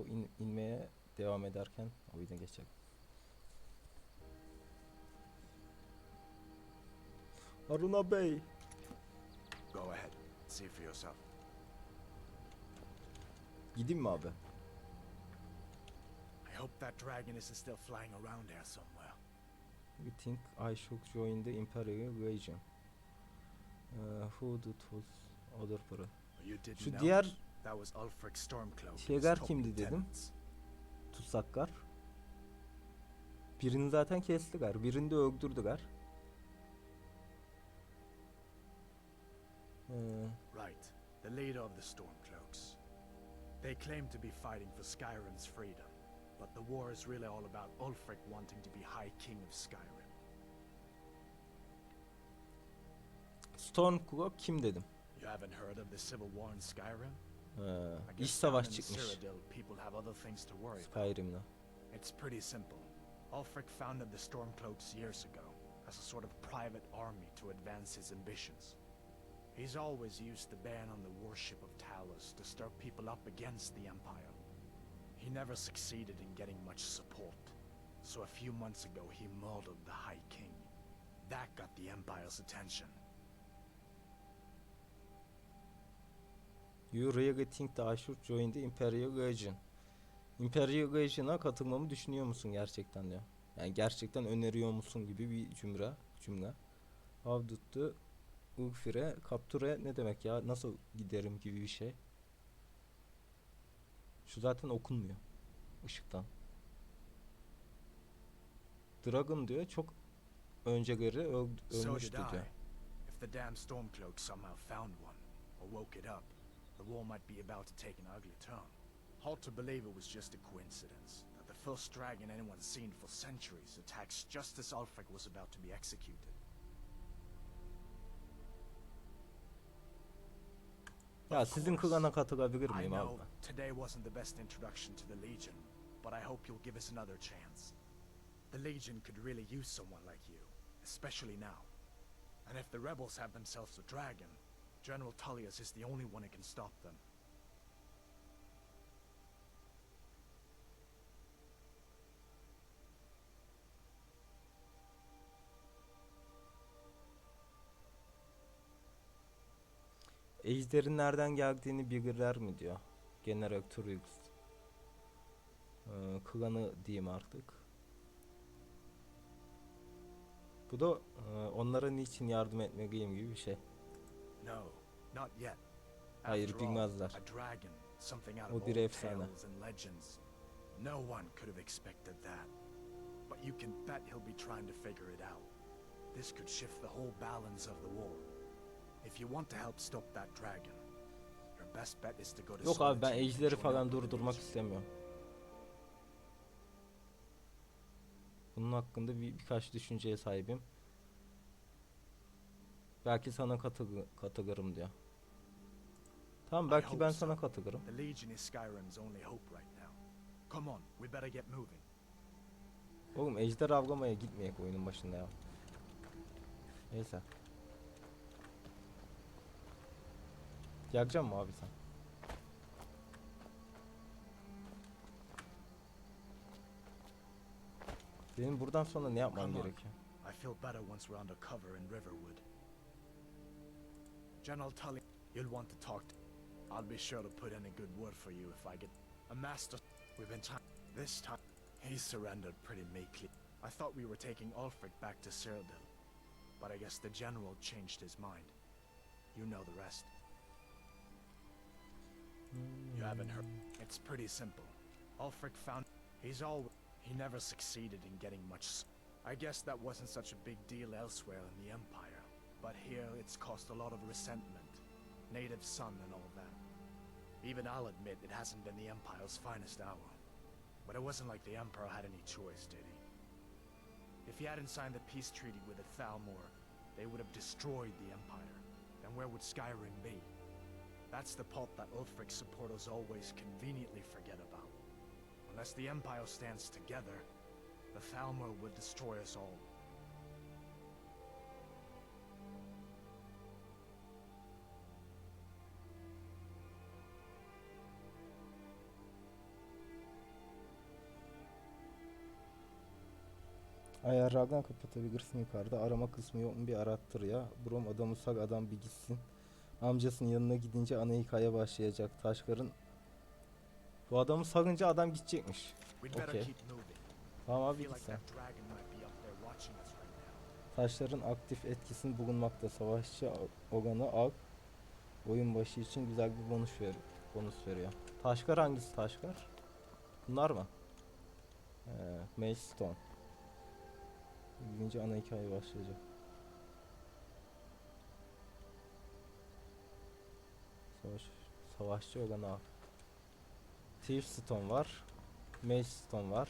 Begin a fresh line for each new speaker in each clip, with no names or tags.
o in- inmeye devam ederken oyuna geçelim. Aruna Bey.
Go ahead. See for yourself.
Gideyim mi abi?
I hope that dragon isn't still flying around there somewhere.
We think I should join the Imperial Legion. Uh, who did was other pro?
You
Şu
know?
diğer Şeyler kimdi dedim? tutsaklar. Birini zaten kestiler. Birini de öldürdüler. Ee,
Right. The leader of the Stormcloaks. They claim to be fighting for Skyrim's freedom, but the war is really all about Ulfric wanting to be High King of Skyrim.
Stormcloak kim dedim?
You haven't heard of the civil war in Skyrim?
Iç savaş çıkmış
Cyrodiil, people have other things to worry about.
Skyrim'de.
It's pretty simple. Ulfric founded the Stormcloaks years ago as a sort of private army to advance his ambitions. He's always used the ban on the worship of Talos to stir people up against the Empire. He never succeeded in getting much support. So a few months ago he murdered the High King. That got the Empire's attention.
You really think that I should join the Imperial Legion? Imperial Legion'a katılmamı düşünüyor musun gerçekten diyor. Yani gerçekten öneriyor musun gibi bir cümle. cümle. How did Ulfire Capture ne demek ya? Nasıl giderim gibi bir şey. Şu zaten okunmuyor. ışıktan. Dragon diyor çok önceleri öl, ölmüştü diyor.
If the damn Stormcloaks somehow found one, or woke it up, the war might be about to take an ugly turn. Hard to believe it was just a coincidence that the first dragon anyone's seen for centuries attacks just as Ulfric was about to be executed.
Ya sizin klana katılabilir
I
miyim abi?
know today wasn't the best introduction to the Legion, but I hope you'll give us another chance. The Legion could really use someone like you, especially now. And if the rebels have themselves a dragon, General Tullius is the only one who can stop them.
Ejderin nereden geldiğini bilirler mi diyor. General Turix. Ee, klanı diyeyim artık. Bu da e, onlara niçin yardım etmeliyim gibi bir şey.
No, not yet.
Hayır, bilmezler. O bir efsane.
No one could have expected that. But you can bet he'll be trying to figure it out. This could shift the whole balance of the war. If you want to help stop that dragon, your best bet is to go to
Yok abi ben ejderi falan durdurmak istemiyorum. Bunun hakkında bir, birkaç düşünceye sahibim. Belki sana katıl katılırım diyor. Tamam belki ben sana katılırım.
The Legion is Skyrim's only hope right now. Come on, we better get moving.
Oğlum ejder avlamaya gitmeyek oyunun başında ya. Neyse. Yakacak mı abi sen? Benim buradan sonra ne yapmam gerekiyor?
I feel better once we're under cover in Riverwood. General Tully, you'll want to talk to. I'll be sure to put in a good word for you if I get a master. We've been trying. This time, he surrendered pretty meekly. I thought we were taking Ulfric back to Cyrodiil, but I guess the general changed his mind. You know the rest. You haven't heard. It's pretty simple. Ulfric found. He's all. He never succeeded in getting much. I guess that wasn't such a big deal elsewhere in the Empire, but here it's cost a lot of resentment. Native son and all that. Even I'll admit it hasn't been the Empire's finest hour. But it wasn't like the Emperor had any choice, did he? If he hadn't signed the peace treaty with the Thalmor, they would have destroyed the Empire. Then where would Skyrim be? That's the part that Ulfric's supporters always conveniently forget about. Unless the Empire stands together, the Thalmor would destroy us all.
Ayarlardan kapatabilirsin yukarıda. Arama kısmı yok mu bir arattır ya. Brom adamı sak adam bir gitsin. Amcasının yanına gidince ana hikaye başlayacak. Taşkar'ın bu adamı sakınca adam gidecekmiş.
Moving.
Tamam abi git sen. Taşların aktif etkisini bulunmakta. Savaşçı Ogan'ı al. Oyun başı için güzel bir bonus ver bonus veriyor. Taşkar hangisi Taşkar? Bunlar mı? Ee, Maelstone. Birinci ana hikaye başlayacak. Savaş, savaşçı Ogan'ı al. Thiefstone var. Maelstone var.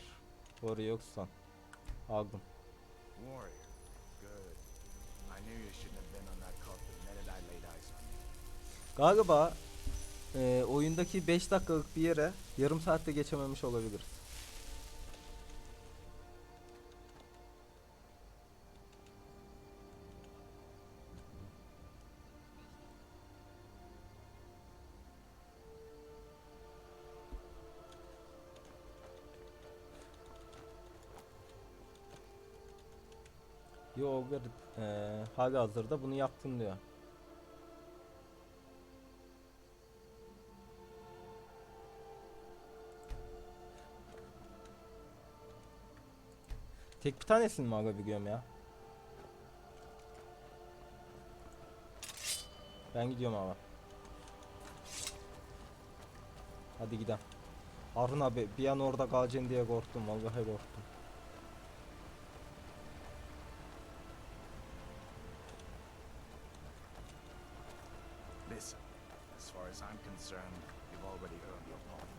Warrior Stone. Aldım.
Warrior. Good. I knew you shouldn't have been on that cult the minute I laid eyes on you.
Galiba e, oyundaki 5 dakikalık bir yere yarım saatte geçememiş olabiliriz. Yo Ogre e, hali hazırda bunu yaptın diyor. Tek bir tanesini mi aga biliyorum ya? Ben gidiyorum ama. Hadi gidelim. Harun abi bir an orada kalacaksın diye korktum. Vallahi korktum.
Listen, as far as I'm concerned, you've already earned your pardon.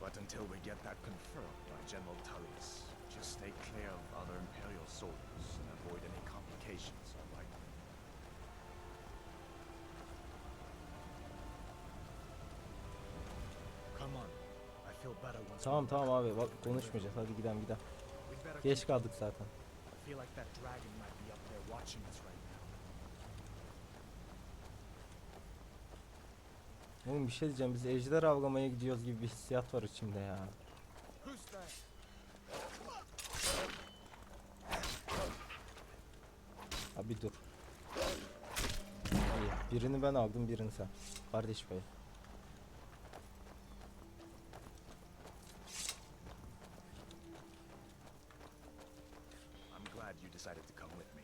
But until we get that confirmed by General Tullius, just stay clear of other Imperial soldiers and avoid any complications, alright? Come on. I feel better once
Tamam tamam abi bak konuşmayacağız. Hadi gidelim gidelim. Geç kaldık zaten. Oğlum bir şey diyeceğim. Biz ejder avlamaya gidiyoruz gibi bir hissiyat var içimde ya. Abi dur. İyi. Birini ben aldım, birini sen. Kardeş payı.
I'm glad you decided to come with me.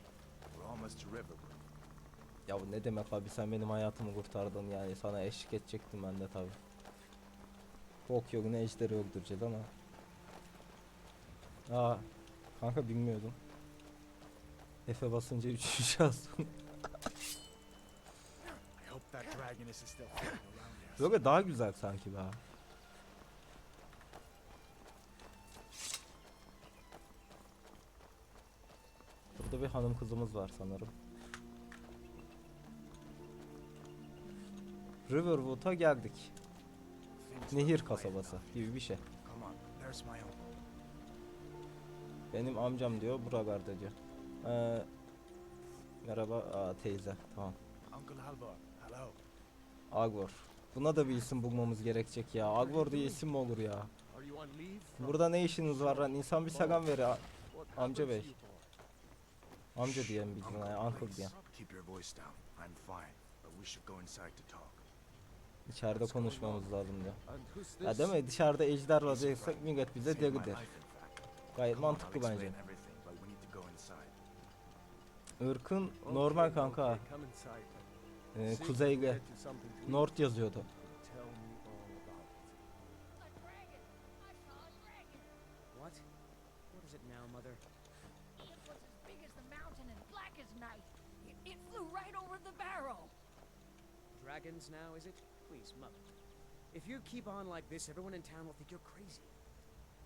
We're almost to Riverbrook.
Ya bu ne demek abi sen benim hayatımı kurtardın yani sana eşlik edecektim ben de tabi. Bok yok ne ejderi yoktur Ced ama. Aa kanka bilmiyordum. Efe basınca üçüncü şahsın. Yok daha güzel sanki daha. Burada bir hanım kızımız var sanırım. Riverwood'a geldik. Nehir kasabası gibi bir şey. Benim amcam diyor buralarda diyor. Ee, merhaba aa, teyze tamam. Agvor. Buna da bir isim bulmamız gerekecek ya. Agvor diye isim mi olur ya? Burada ne işiniz var lan? İnsan bir selam ver ya. Amca bey. Amca biz buna ya. Uncle
please,
diye.
Keep your voice down. I'm fine, but we should go inside to talk.
İçeride konuşmamız lazım diyor.
And who's
Ya değil mi? Dışarıda ejder
right.
millet bize deli der. Gayet mantıklı bence. Irkın normal kanka. Ee, kuzeyli. North yazıyordu.
Tell me all about it.
A dragon! I saw a dragon!
What? What is it now, Mother?
It was as big as the mountain and black as night. It, it flew right over the barrel.
Dragons now, is it? Please, Mother. If you keep on like this, everyone in town will think you're crazy.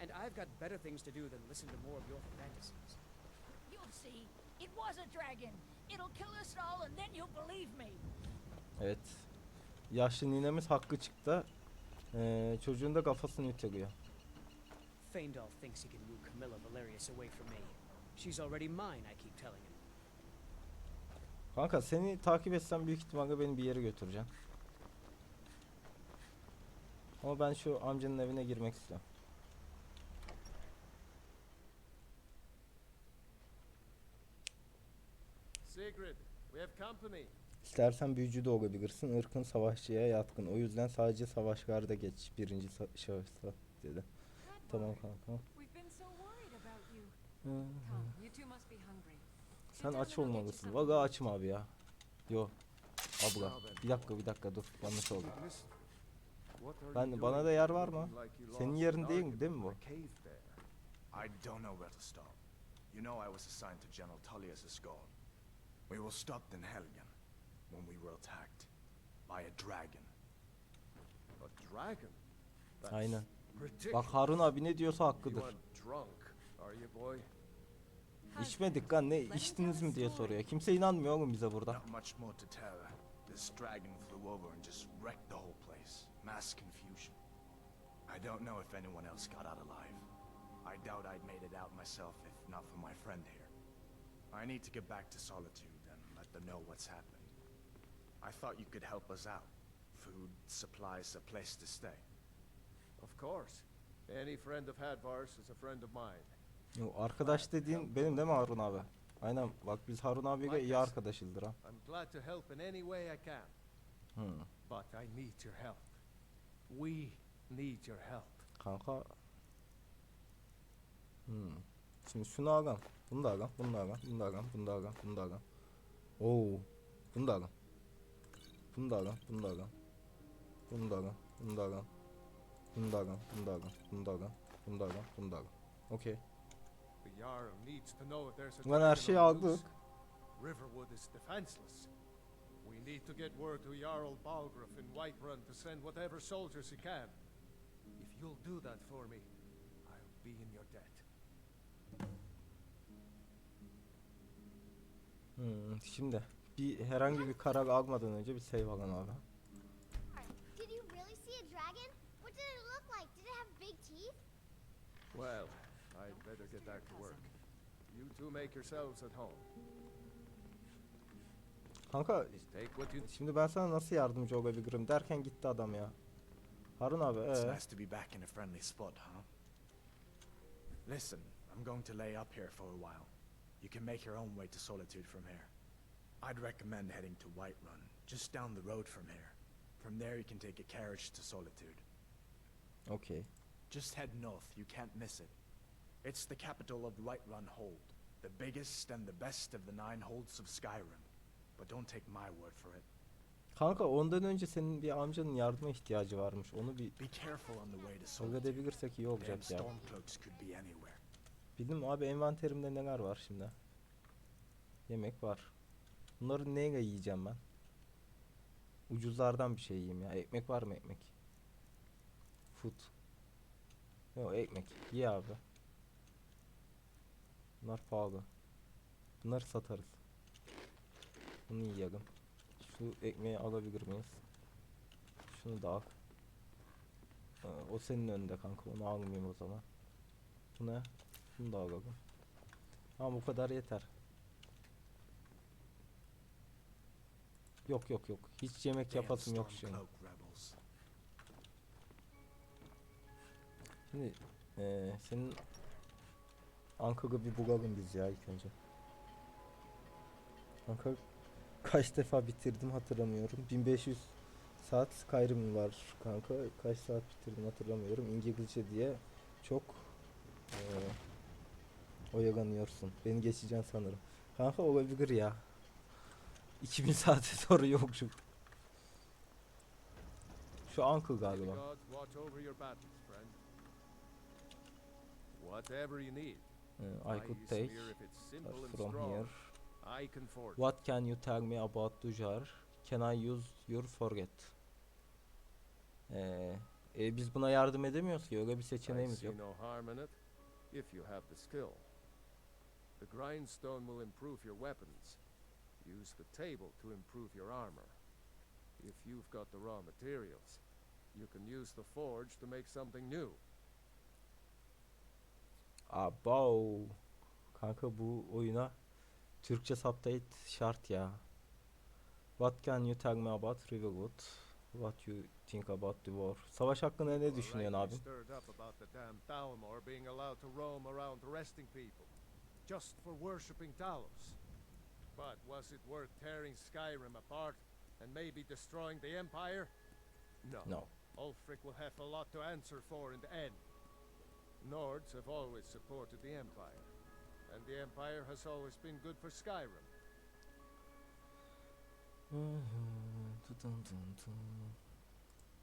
And I've got better things to do than listen to more of your fantasies.
You'll see. It was a dragon. It'll kill us all and then you'll believe me.
Evet. Yaşlı ninemiz hakkı çıktı. Ee, çocuğun da kafasını ütülüyor.
Faendal thinks he can woo Camilla Valerius away from me. She's already mine, I keep telling him.
Kanka seni takip etsem büyük ihtimalle beni bir yere götüreceksin. Ama ben şu amcanın evine girmek istiyorum. İstersen büyücü de olabilirsin. Irkın savaşçıya yatkın. O yüzden sadece savaşlarda geç. Birinci şahısla dedi. Tamam kanka.
Ee.
Sen aç olmalısın. Vaga açım abi ya. Yo. Abla. Bir dakika bir dakika dur. Yanlış oldu. Ben- bana da yer var mı? Senin yerin değil mi- değil mi bu?
I don't know where to stop. You know I was assigned to General Tullius' Skull. We were stopped in Helgen when we were attacked by a dragon.
A dragon? That's
Aynen. Bak Harun abi ne diyorsa hakkıdır. İçmedik lan ne içtiniz mi diye soruyor. Kimse inanmıyor oğlum bize burada.
Mass confusion. I don't know if anyone else got out alive. I doubt I'd made it out myself if not for my friend here. I need to get back to Solitude and let them know what's happened. I thought you could help us out. Food, supplies, a place to stay.
Of course. Any friend of Hadvar's is a friend of mine.
Yo, arkadaş dediğin benim değil mi Harun abi? Aynen bak biz Harun abiyle iyi arkadaşızdır ha.
I'm glad to help in any way I can,
Hı.
but I need your help. We need your help.
Kanka. Hmm. Şimdi şunu algam. Bunu da algam. Bunu da algam. Bunu da algam. Bunu da algam. Bunu da algam. Oo. Bunu da algam. Bunu da algam. Bunu da algam. Bunu da algam. Bunu da algam. Bunu da algam. Bunu da algam. Bunu da algam. Bunu da algam. Bunu da algam. Okey. Ulan her şeyi aldık.
Riverwood is defenseless. We need to get word to Jarl Balgruff in Whiterun to send whatever soldiers he can. If you'll do that for me, I'll be in your debt.
Hmm. Şimdi bir herhangi bir karar almadan önce bir save alın abi.
Did you really see a dragon? What did it look like? Did it have big teeth?
Well, I'd better get back to work. You two make yourselves at home.
Kanka
Take what you
şimdi ben sana nasıl yardımcı olabilirim derken gitti adam ya. Harun abi
It's
ee?
nice to be back in a friendly spot, huh? Listen, I'm going to lay up here for a while. You can make your own way to Solitude from here. I'd recommend heading to Whiterun, just down the road from here. From there you can take a carriage to Solitude.
Okey.
Just head north, you can't miss it. It's the capital of Whiterun Hold, the biggest and the best of the nine holds of Skyrim. But don't take my word for it.
Kanka ondan önce senin bir amcanın yardıma ihtiyacı varmış. Onu bir
Be careful on the way to Solitude.
halledebilirsek iyi olacak ya.
Stormcloaks could be anywhere.
Bildim abi envanterimde neler var şimdi. Yemek var. Bunları neyle yiyeceğim ben? Ucuzlardan bir şey yiyeyim ya. Ekmek var mı ekmek? Food. Yok ekmek. Ye abi. Bunlar pahalı. Bunları satarız. Bunu yiyelim. Şu ekmeği alabilir miyiz? Şunu da al. Ee, o senin önünde kanka. Onu almayayım o zaman. Bu ne? Bunu da alalım. Ama bu kadar yeter. Yok yok yok. Hiç yemek yapasım yok şu an.
Stormcloak rebels.
Şimdi eee senin Ankara'yı bir bulalım biz ya ilk önce. Ankara kaç defa bitirdim hatırlamıyorum. 1500 saat Skyrim var kanka. Kaç saat bitirdim hatırlamıyorum. İngilizce diye çok eee oyalanıyorsun. Beni geçeceksin sanırım. Kanka olabilir ya. 2000 saate sonra yokçuk. Şu Uncle galiba.
Whatever you need.
Ee, I could take from here. What can you tell me about Dujar? Can I use your forget? Ee, e, biz buna yardım edemiyoruz ki. Öyle bir seçeneğimiz yok.
no harm in it, if you have the skill. The grindstone will improve your weapons. Use the table to improve your armor. If you've got the raw materials, you can use the forge to make something new.
Abo. Kanka bu oyuna Türkçe subtitle şart ya. What can you tell me about Riverwood? What you think about the war? Savaş hakkında ne düşünüyorsun
people, just for worshipping Talos. But was it worth tearing Skyrim apart and maybe destroying the Empire? No.
No.
Ulfric will have a lot to answer for in the end. Nords have always supported the Empire, the Empire has always been good for Skyrim.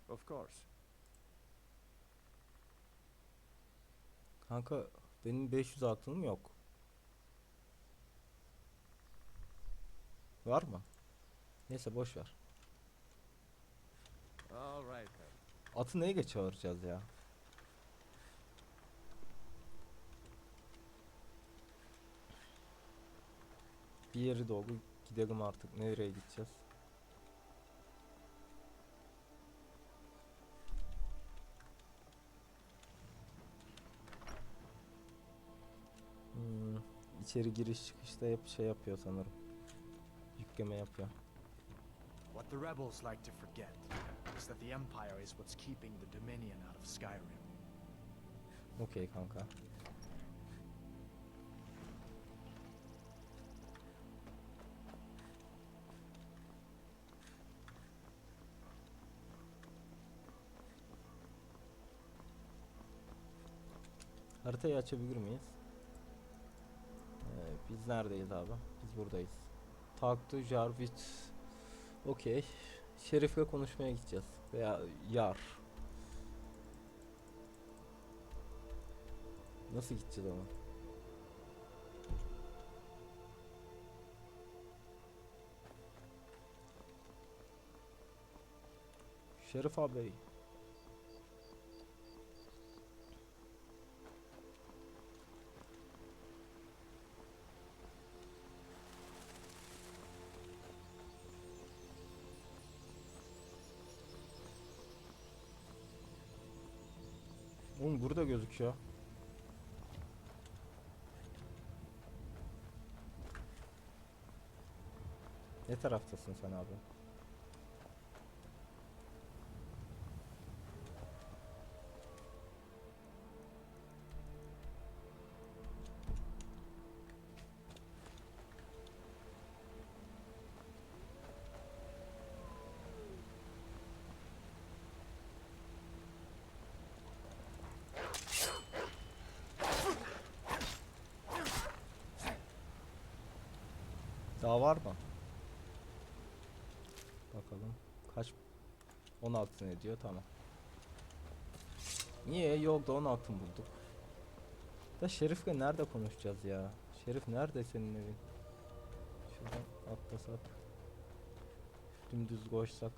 Of course.
Kanka benim 500 altınım yok. Var mı? Neyse boş ver.
All right then.
Atı neye çağıracağız ya? Bir yeri doldu. Gidelim artık. Nereye gideceğiz? Hmm, içeri giriş çıkışta hep şey yapıyor sanırım. Yükleme yapıyor.
What the rebels like to forget is that the Empire is what's keeping the Dominion out of Skyrim.
Okey kanka. Haritayı açabilir miyiz? Ee, biz neredeyiz abi? Biz buradayız. Talk to Jarvis. Okey. Şerif'le konuşmaya gideceğiz. Veya Yar. Nasıl gideceğiz ama? Şerif abi. Oğlum burada gözüküyor. Ne taraftasın sen abi? Daha var mı? Bakalım. Kaç? 16 ne diyor? Tamam. Niye? Yolda 16 bulduk. Da Şerif'le nerede konuşacağız ya? Şerif nerede senin evin? Şuradan atlasak. Dümdüz koşsak.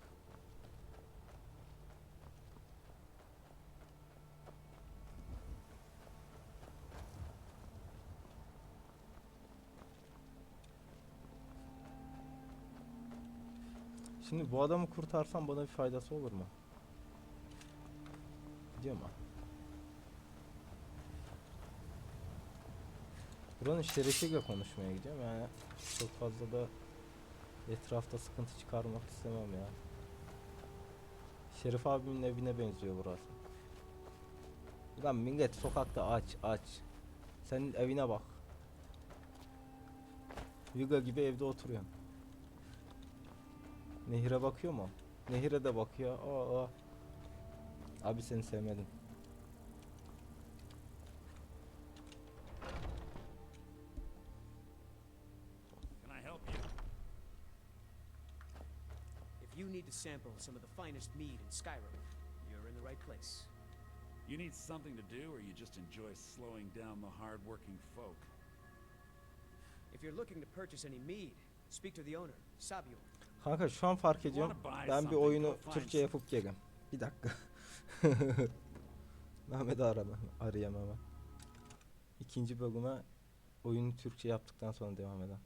Şimdi bu adamı kurtarsam bana bir faydası olur mu? Gidiyor mu? Buranın şerifiyle konuşmaya gidiyorum yani çok fazla da etrafta sıkıntı çıkarmak istemem ya. Şerif abimin evine benziyor burası. Lan millet sokakta aç aç. Senin evine bak. Yuga gibi evde oturuyorsun. Nehire bakıyor mu? Nehire de bakıyor. Aa, aa. Abi seni sevmedim.
I help you?
If you need to sample some of the finest mead in Skyrim, you're in the right place.
You need something to do, or you just enjoy slowing down the hard-working folk?
If you're looking to purchase any mead, speak to the owner, Sabio.
Kanka şu an fark ediyorum. Ben bir oyunu Türkçe yapıp geleyim. Bir dakika. Mehmet'i arama, arayayım hemen. İkinci bölüme oyunu Türkçe yaptıktan sonra devam edelim.